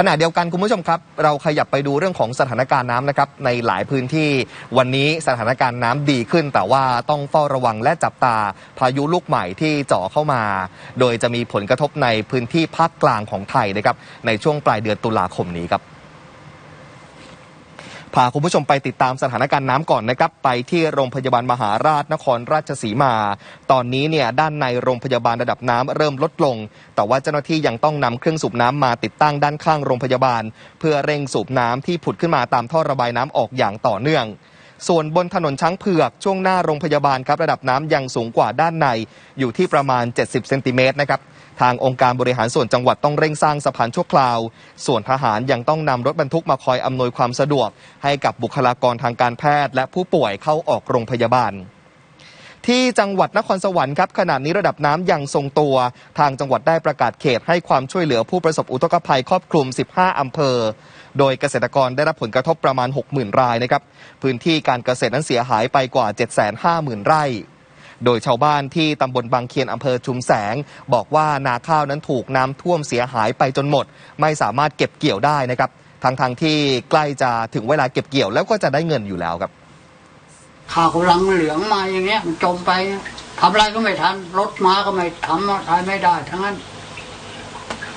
ขณะเดียวกันคุณผู้ชมครับ เราขยับไปดูเรื่องของสถานการณ์น้ำนะครับในหลายพื้นที่วันนี้สถานการณ์น้ำดีขึ้น แต่ว่าต้องเฝ้าระวังและจับตาพายุลูกใหม่ที่เจาะเข้ามา โดยจะมีผลกระทบในพื้นที่ภาคกลางของไทยนะครับในช่วงปลายเดือนตุลาคมนี้ครับ พาคุณผู้ชมไปติดตามสถานการณ์น้ำก่อนนะครับ ไปที่โรงพยาบาลมหาราชนครราชสีมา ตอนนี้เนี่ยด้านในโรงพยาบาลระดับน้ำเริ่มลดลง แต่ว่าเจ้าหน้าที่ยังต้องนำเครื่องสูบน้ำมาติดตั้งด้านข้างโรงพยาบาล เพื่อเร่งสูบน้ำที่ผุดขึ้นมาตามท่อระบายน้ำออกอย่างต่อเนื่องส่วนบนถนนช้างเผือกช่วงหน้าโรงพยาบาลครับระดับน้ำยังสูงกว่าด้านในอยู่ที่ประมาณ 70 เซนติเมตรนะครับ ทางองค์การบริหารส่วนจังหวัดต้องเร่งสร้างสะพานชั่วคราว ส่วนทหารยังต้องนำรถบรรทุกมาคอยอำนวยความสะดวก ให้กับบุคลากรทางการแพทย์ และผู้ป่วยเข้าออกโรงพยาบาลที่จังหวัดนครสวรรค์ครับขณะนี้ระดับน้ำยังทรงตัว ทางจังหวัดได้ประกาศเขตให้ความช่วยเหลือผู้ประสบอุทกภัยครอบคลุม 15อำเภอ โดยเกษตรกรได้รับผลกระทบประมาณ 60,000 รายนะครับ พื้นที่การเกษตรนั้นเสียหายไปกว่า 750,000 ไร่ โดยชาวบ้านที่ตำบลบางเคียนอำเภอชุมแสง บอกว่านาข้าวนั้นถูกน้ำท่วมเสียหายไปจนหมด ไม่สามารถเก็บเกี่ยวได้นะครับทั้งทางๆที่ใกล้จะถึงเวลาเก็บเกี่ยวแล้วก็จะได้เงินอยู่แล้วครับข่าวกำลังเหลืองมาอย่างเงี้ยมันจมไปทำอะไรก็ไม่ทันรถมาก็ไม่ทำอะไรไม่ได้ ทั้งนั้น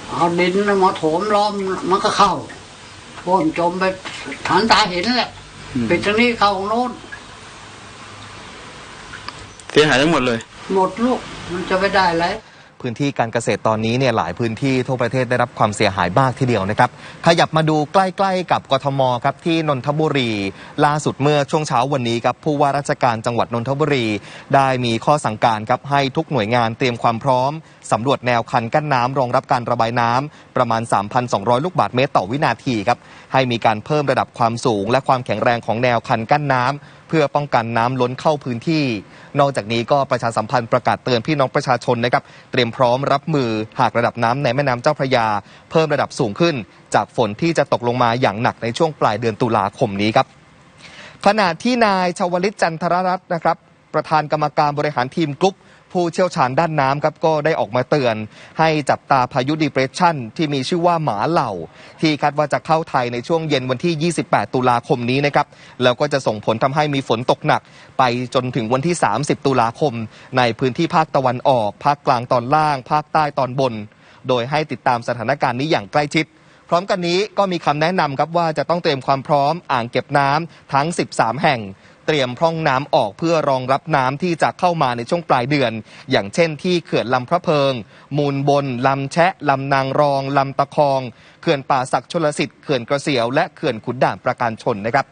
เอาดินมาโถมล้อมมันก็เข้าท่วมจมไปฐานตาเห็นแหละไปทางนี้เข้าทางโน้น เสียหายทั้งหมดเลย หมดลูกมันจะไปได้อะไรพื้นที่การเกษตรตอนนี้เนี่ยหลายพื้นที่ทั่วประเทศได้รับความเสียหายมากทีเดียวนะครับ ขยับมาดูใกล้ๆกับกทมครับที่นนทบุรี ล่าสุดเมื่อช่วงเช้าวันนี้ครับผู้ว่าราชการจังหวัดนนทบุรี ได้มีข้อสั่งการครับให้ทุกหน่วยงานเตรียมความพร้อมสำรวจแนวคันกั้นน้ำรองรับการระบายน้ำประมาณ 3,200 ลูกบาศก์เมตรต่อวินาทีครับให้มีการเพิ่มระดับความสูง และความแข็งแรงของแนวคันกั้นน้ำ เพื่อป้องกันน้ำล้นเข้าพื้นที่ นอกจากนี้ก็ประชาสัมพันธ์ประกาศเตือนพี่น้องประชาชนนะครับเตรียมพร้อมรับมือหากระดับน้ำในแม่น้ำเจ้าพระยา เพิ่มระดับสูงขึ้น จากฝนที่จะตกลงมาอย่างหนักในช่วงปลายเดือนตุลาคมนี้ครับขณะที่นายชาวลิตจันทรรัตน์นะครับ ประธานกรรมการบริหารทีมกรุ๊ป ผู้เชี่ยวชาญด้านน้ำครับก็ได้ออกมาเตือน ให้จับตาพายุดีเพรสชันที่มีชื่อว่าหมาเหล่า ที่คาดว่าจะเข้าไทยในช่วงเย็นวันที่ 28 ตุลาคมนี้นะครับแล้วก็จะส่งผลทำให้มีฝนตกหนัก ไปจนถึงวันที่ 30 ตุลาคม ในพื้นที่ภาคตะวันออก ภาคกลางตอนล่าง ภาคใต้ตอนบน โดยให้ติดตามสถานการณ์นี้อย่างใกล้ชิดพร้อมกันนี้ก็มีคำแนะนำครับว่าจะต้องเตรียมความพร้อมอ่างเก็บน้ำทั้ง 13 แห่ง เตรียมพร่องน้ำออกเพื่อรองรับน้ำที่จะเข้ามาในช่วงปลายเดือน อย่างเช่นที่เขื่อนลำพระเพิง มูลบนลำแชะลำนางรองลำตะคอง เขื่อนป่าศักดิ์ชลสิทธิ์เขื่อนกระเสียว และเขื่อนขุนด่านประการชนนะครับ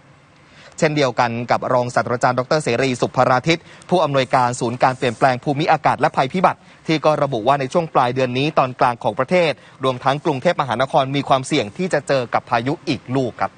เช่นเดียวกันกับรองศาสตราจารย์ดรเสรีสุภราทิตผู้อำนวยการศูนย์การเปลี่ยนแปลงภูมิอากาศและภัยพิบัติ ที่ก็ระบุว่าในช่วงปลายเดือนนี้ตอนกลางของประเทศ รวมทั้งกรุงเทพมหานครมีความเสี่ยงที่จะเจอกับพายุอีกลูกครับ